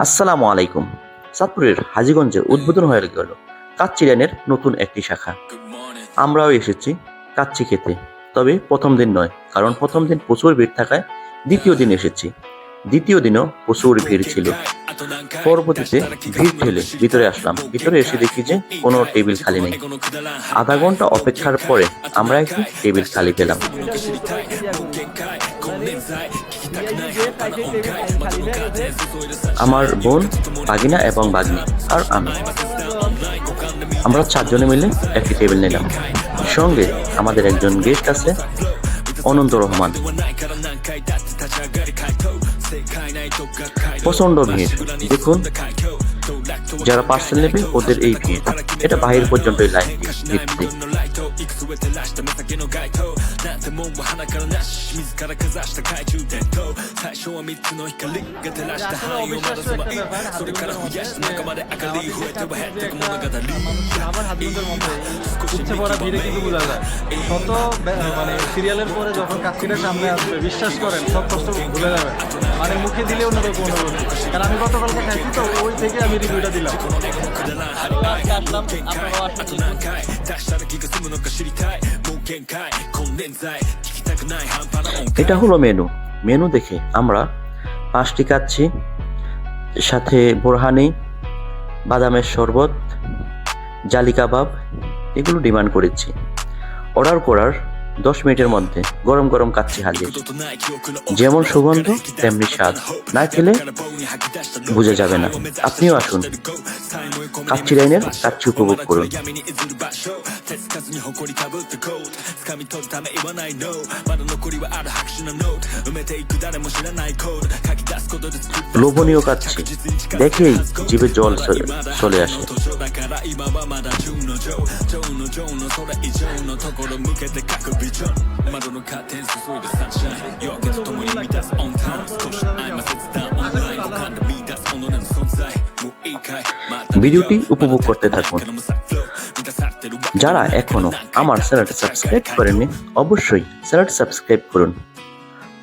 আসসালামু আলাইকুম। চাঁদপুরের হাজীগঞ্জে উদ্বোধন হয়ে গেল কাচ্চি লাইনের নতুন একটি শাখা। আমরাও এসেছি কাচ্চি খেতে। তবে প্রথম দিন নয়, কারণ প্রথম দিন প্রচুর ভিড় থাকায় দ্বিতীয় দিন এসেছি। দ্বিতীয় দিনও প্রচুর ভিড় ছিল। পরবর্তীতে ভিড় ঠেলে ভিতরে আসলাম। ভিতরে এসে দেখি যে কোনো টেবিল খালি নেই। আধা ঘণ্টা অপেক্ষার পরে আমরা একটি টেবিল খালি পেলাম। আমার বোন, বাগিনা এবং বাগনি, আর আমি। আমরা চারজনে মিলে একটি টেবিল নিলাম। সঙ্গে আমাদের একজন গেস্ট আছে, অনন্ত রহমান। প্রচণ্ড ভিড়। দেখুন, যারা পার্সেল নেবে, ওদের এই ভিড়। এটা বাহির পর্যন্ত এই লাইন আমার হাজবেন্ডের মধ্যে উচ্ছে পড়া ভিড়ে কিন্তু বোঝা যায় কত মানে সিরিয়ালের পরে যখন কাচ্চিটা সামনে আসবে বিশ্বাস করেন সব কষ্ট ভুলে যাবে মানে মুখে দিলেও নেবে কোনো কারণ আমি তো ওই থেকে আমি রিভিউটা দিলাম এটা হলো মেনু। মেনু দেখে আমরা পাঁচটি কাচ্ছি সাথে বোরহানি, বাদামের শরবত, জালি কাবাব, এগুলো ডিমান্ড করেছি। অর্ডার করার দশ মিনিটের মধ্যে গরম গরম কাচ্ছি হাজির। যেমন সুগন্ধ, তেমনি স্বাদ। না খেলে বোঝা যাবে না। আপনিও আসুন। কাচ্চি লাইনের কাচ্চি উপভোগ করুন লোভনীয় কাচ্ছি দেখেই জিভে জল চলে- চলে আসে だから今はまだ純の情情の情の空以上のところ向けて各ビジョン窓のカーテン注いでサンシャイン夜明けとともに満たすオンタイム少し合間切断オンラインを噛んで ভিডিওটি উপভোগ করতে থাকুন। যারা এখনও আমার চ্যানেলটি সাবস্ক্রাইব করেননি, অবশ্যই চ্যানেলটি সাবস্ক্রাইব করুন।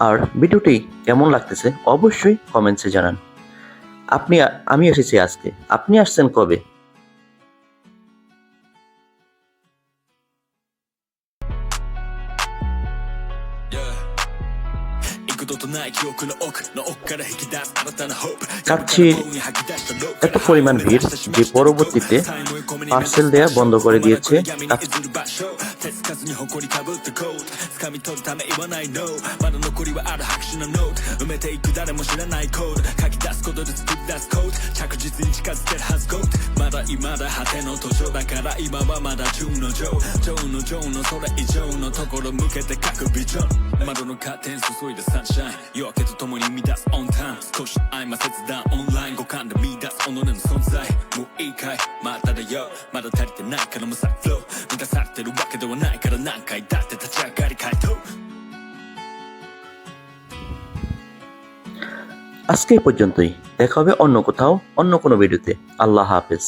আর ভিডিওটি কেমন লাগতেছে অবশ্যই কমেন্টসে জানান। আপনি আমি এসেছি আজকে। আপনি আসছেন কবে? কাচ্ছির এত পরিমাণ ভিড় যে পরবর্তীতে পার্সেল দেয়া বন্ধ করে দিয়েছে 手つかずに誇りかぶってコード掴み取るため言わない No まだ残りはある拍手のノート。埋めていく誰も知らないコード。書き出すことで作り出すコード。着実に近づけるはずゴートまだ未だ果ての途上だから今はまだ純の情。情の情のそれ以上のところ向けて各ビジョン。窓のカーテン注いでサンシャイン。夜明けとともに満たすオンタイム少し合間切断オンライン五感で見出す己の存在。もういいかい？まただよ。まだ足りてないからもさフロー満たされてるわけではない。ないから何回だって立ち上がり回答 আজকে এই পর্যন্তই দেখা হবে অন্য কোথাও অন্য কোনো ভিডিওতে আল্লাহ হাফেজ